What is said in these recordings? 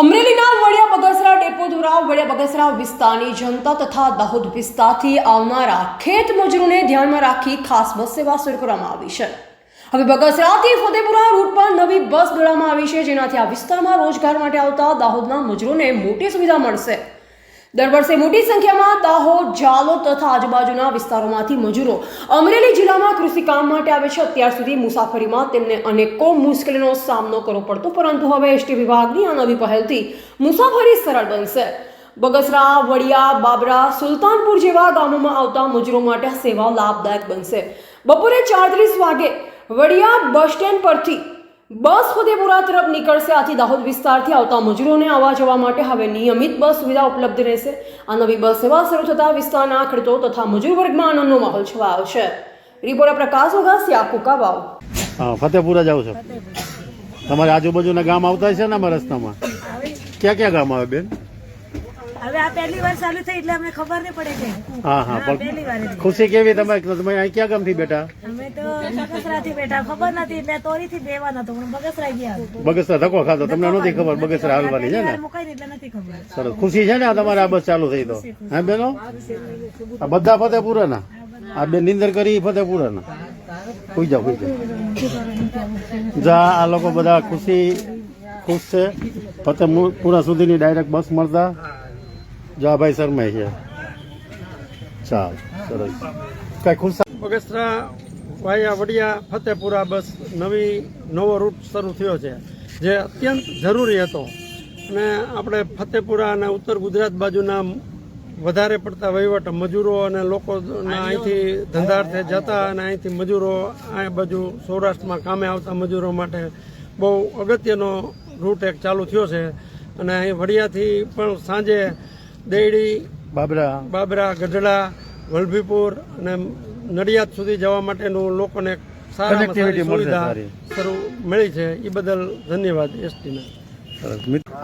અમરેલીના વડિયા બગસરા ડેપો દ્વારા વડિયા બગસરા વિસ્તારની જનતા તથા દાહોદ વિસ્તારથી આવનારા ખેત મજૂરોને ધ્યાનમાં રાખી ખાસ બસ સેવા શરૂ કરવામાં આવી છે. હવે બગસરાથી ફતેપુરા રૂટ પર નવી બસ દોડવામાં આવી છે, જેનાથી આ વિસ્તારમાં રોજગાર માટે આવતા દાહોદના મજૂરોને મોટી સુવિધા મળશે. દર વર્ષે મોટી સંખ્યામાં દાહોદ જાલોદ તથા આજુબાજુના વિસ્તારોમાંથી મજૂરો અમરેલી જિલ્લામાં કૃષિ કામ માટે આવે છે. અત્યાર સુધી મુસાફરીમાં તેમને અનેકો મુશ્કેલીનો સામનો કરવો પડતો, પરંતુ હવે એસટી વિભાગની આ નવી પહેલથી મુસાફરી સરળ બનશે. બગસરા, વડિયા, બાબરા, સુલતાનપુર જેવા ગામોમાં આવતા મજૂરો માટે સેવા લાભદાયક બનશે. બપોરે ચારત્રીસ વાગે વડિયા બસ સ્ટેન્ડ પરથી બસ ફતેપુરા તરફ નીકળશે. આથી દાહોદ વિસ્તારથી આવતા મજૂરોને આવવા જવા માટે હવે નિયમિત બસ સુવિધા ઉપલબ્ધ રહેશે. આ નવી બસ સેવા શરૂ થતાં વિસ્તારના ખેડૂતો તથા મજૂર વર્ગમાં આનંદનો માહોલ છવાયો છે. રિપોર્ટર પ્રકાશ ઓઘાસિયા કુકાવાવ. હા ફતેપુરા જાવ છો? તમારે આજુબાજુના ગામ આવતા છે ને અમારા રસ્તામાં? ક્યાં ક્યાં ગામ આવે બેન? હવે આ પહેલી વાર ચાલુ થઈ એટલે અમને ખબર નહીં પડે કે હા હા પહેલી વાર ખુશી કેવી તમે તમે અહીં ક્યાં ગામથી બેઠા? અમે તો બગસરાથી બેઠા. ખબર નથી એટલે તોરીથી બેવા નતો પણ બગસરા ગયા. બગસરા ધક્કો ખાધો તમને નથી ખબર બગસરા હાલવાની છે ને? મુકાઈ એટલે નથી ખબર. સરસ. ખુશી છે ને આ તમારે આ બસ ચાલુ થઈ તો? હા બેનો? આ બધા ફતેપુરાના? આ બે નિંદર કરી ફતેપુરાના? હોઈ જાઓ હોઈ જાઓ. જા આ લોકો બધા ખુશી ખુશ છે. ફતેપુરા સુધીની ડાયરેક્ટ બસ મળતા. જા ભાઈ શરમાય છે. ચાલ, સરસ. કઈ ખુશ બગસરા, વાયા, વડિયા, ફતેપુરા બસ નવી, નવો રૂટ શરૂ થયો છે, જે અત્યંત જરૂરી હતો. અને આપણે ફતેપુરા અને ઉત્તર ગુજરાત બાજુના વધારે પડતા વહીવટ મજૂરો અને લોકો અહીંથી ધંધાર્થે જતા અને અહીંથી મજૂરો આ બાજુ સૌરાષ્ટ્રમાં કામે આવતા મજૂરો માટે બહુ અગત્યનો રૂટ એક ચાલુ થયો છે. અને અહીં વડિયાથી પણ સાંજે દેડી બાબરા. બાબરા ગઢડા વલભીપુર અને નડિયાદ સુધી જવા માટેનું લોકોને સારામાં સારી સુવિધા શરૂ મળી છે. એ બદલ ધન્યવાદ એસટીને.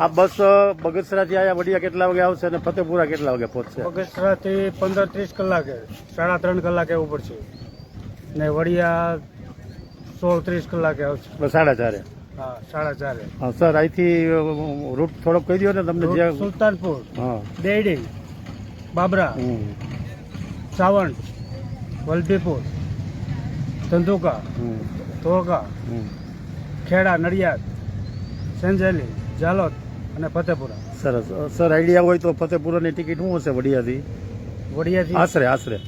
આ બસ બગસરાથી આયા વડિયા કેટલા વાગે આવશે અને ફતેપુરા કેટલા વાગે પહોંચશે? બગસરાથી પંદર ત્રીસ કલાકે સાડા ત્રણ કલાકે ઉપર છે ને વડિયા સોળ ત્રીસ કલાકે આવશે. સાડા ચારે. સાડા ચારે. હા સર અહીંથી રૂટ થોડોક કહી દો ને તમને જે સુલતાનપુર હા. દેડી બાબરા સાવંત વલભીપુર ધંધુકા ધોળકા. ખેડા નડિયાદ સંજેલી જાલોદ અને ફતેપુરા. સરસ. સર આઈડિયા હોય તો ફતેપુરાની ટિકિટ શું હશે વડિયાથી? વડિયાથી આશરે આશરે.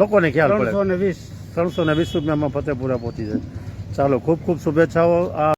લોકોને ખ્યાલ ત્રણસો ને વીસ. ત્રણસો ને વીસ રૂપિયામાં ફતેપુરા પહોંચી જાય. ચાલો ખૂબ ખૂબ શુભેચ્છાઓ. આ